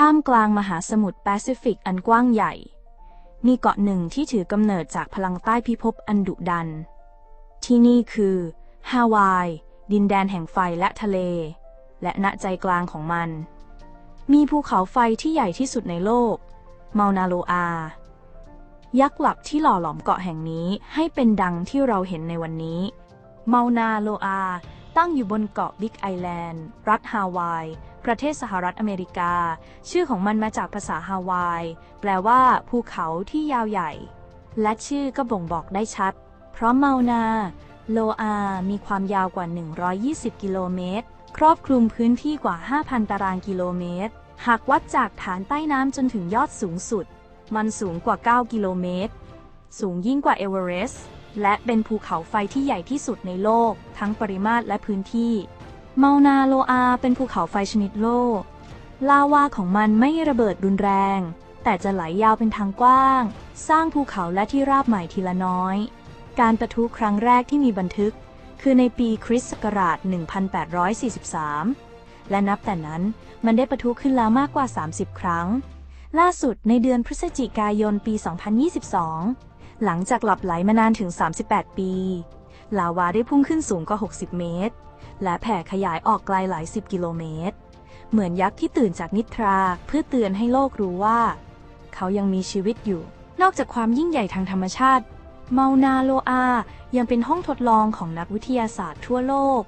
ท่ามกลางมหาสมุทรแปซิฟิกอันกว้างใหญ่ มีเกาะหนึ่งที่ถือกำเนิดจากพลังใต้พิภพอันดุดัน ที่นี่คือฮาวาย ดินแดนแห่งไฟและทะเล และณใจกลางของมัน มีภูเขาไฟที่ใหญ่ที่สุดในโลกเมานาโลอา ยักษ์หลับที่หล่อหลอมเกาะแห่งนี้ให้เป็นดังที่เราเห็นในวันนี้เมานาโลอา ตั้งอยู่บนเกาะบิ๊กไอแลนด์ รัฐฮาวาย ประเทศสหรัฐอเมริกา ชื่อของมันมาจากภาษาฮาวาย แปลว่า ภูเขาที่ยาวใหญ่ และชื่อก็บ่งบอกได้ชัด เพราะเมานา โลอา มีความยาวกว่า 120 กิโลเมตร ครอบคลุมพื้นที่กว่า 5,000 ตารางกิโลเมตร หากวัดจากฐานใต้น้ำจนถึงยอดสูงสุด มันสูงกว่า 9 กิโลเมตร สูงยิ่งกว่าเอเวอเรสต์และเป็นภูเขาไฟที่ใหญ่ที่สุดในโลก ทั้งปริมาตรและพื้นที่ เมานาโลอาเป็นภูเขาไฟชนิดโลก ลาวาของมันไม่ระเบิดรุนแรง แต่จะไหลยาวเป็นทางกว้าง สร้างภูเขาและที่ราบใหม่ทีละน้อย การประทุครั้งแรกที่มีบันทึก คือในปีคริสต์ศักราช 1843 และนับแต่นั้นมันได้ประทุขึ้นแล้วมากกว่า 30 ครั้ง ล่าสุดในเดือนพฤศจิกายนปี 2022 หลังจากหลับไหลมานานถึง 38 ปี ลาวาได้พุ่งขึ้นสูงกว่า 60 เมตร และแผ่ขยายออกไกลหลายสิบกิโลเมตร เหมือนยักษ์ที่ตื่นจากนิทราเพื่อเตือนให้โลกรู้ว่า เขายังมีชีวิตอยู่ นอกจากความยิ่งใหญ่ทางธรรมชาติ เมานาโลอา ยังเป็นห้องทดลองของนักวิทยาศาสตร์ทั่วโลก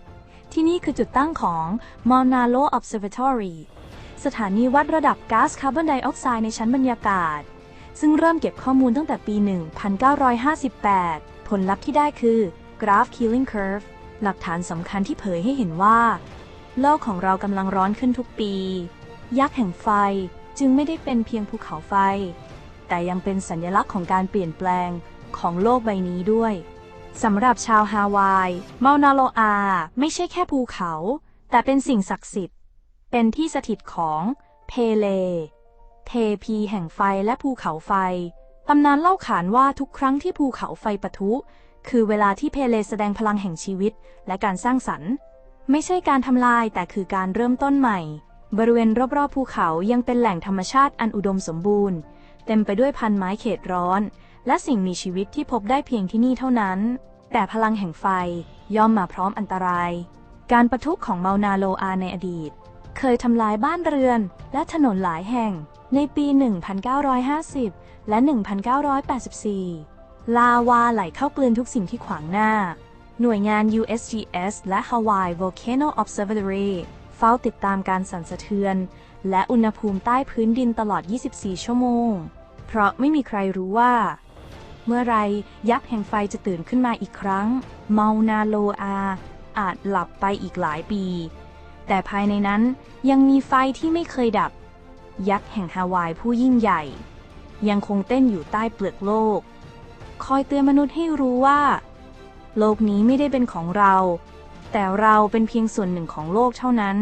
ที่นี่คือจุดตั้งของ Mauna Loa Observatory สถานีวัดระดับก๊าซคาร์บอนไดออกไซด์ในชั้นบรรยากาศ ซึ่งเริ่มเก็บข้อมูลตั้งแต่ปี 1958 ผลลัพธ์ที่ได้คือ Graph Killing Curve หลักฐานสำคัญที่เผยให้เห็นว่า โลกของเรากำลังร้อนขึ้นทุกปี ยักษ์แห่งไฟจึงไม่ได้เป็นเพียงภูเขาไฟ แต่ยังเป็นสัญลักษณ์ของการเปลี่ยนแปลงของโลกใบนี้ด้วยสำหรับชาวฮาวายเมานาโลอา ไม่ใช่แค่ภูเขา แต่เป็นสิ่งศักดิ์สิทธิ์ เป็นที่สถิตของเพเลเทพีแห่งไฟและภูเขาไฟ ตำนานเล่าขานว่าทุกครั้งที่ภูเขาไฟปะทุ คือเวลาที่เพเลแสดงพลังแห่งชีวิต และการสร้างสรรค์ ไม่ใช่การทำลายแต่คือการเริ่มต้นใหม่ บริเวณรอบๆภูเขายังเป็นแหล่งธรรมชาติอันอุดมสมบูรณ์ เต็มไปด้วยพันไม้เขตร้อน และสิ่งมีชีวิตที่พบได้เพียงที่นี่เท่านั้น แต่พลังแห่งไฟย่อมมาพร้อมอันตราย การประทุของเมานาโลอาในอดีต เคยทำลายบ้านเรือน และถนนหลายแห่ง ในปี 1950 และ 1984 ลาวาไหลเข้ากลืนทุกสิ่งที่ขวางหน้า หน่วยงาน USGS และ Hawaii Volcano Observatory เฝ้าติดตามการสั่นสะเทือน และอุณหภูมิใต้พื้นดินตลอด 24 ชั่วโมง เพราะไม่มีใครรู้ว่า เมื่อไรยักษ์แห่งไฟจะตื่นขึ้นมาอีกครั้ง เมานาโลอา อาจหลับไปอีกหลายปี แต่ภายในนั้นยังมีไฟที่ไม่เคยดับ ยักษ์แห่งฮาวายผู้ยิ่งใหญ่ ยังคงเต้นอยู่ใต้เปลือกโลก คอยเตือนมนุษย์ให้รู้ว่า โลกนี้ไม่ได้เป็นของเรา แต่เราเป็นเพียงส่วนหนึ่งของโลกเท่านั้น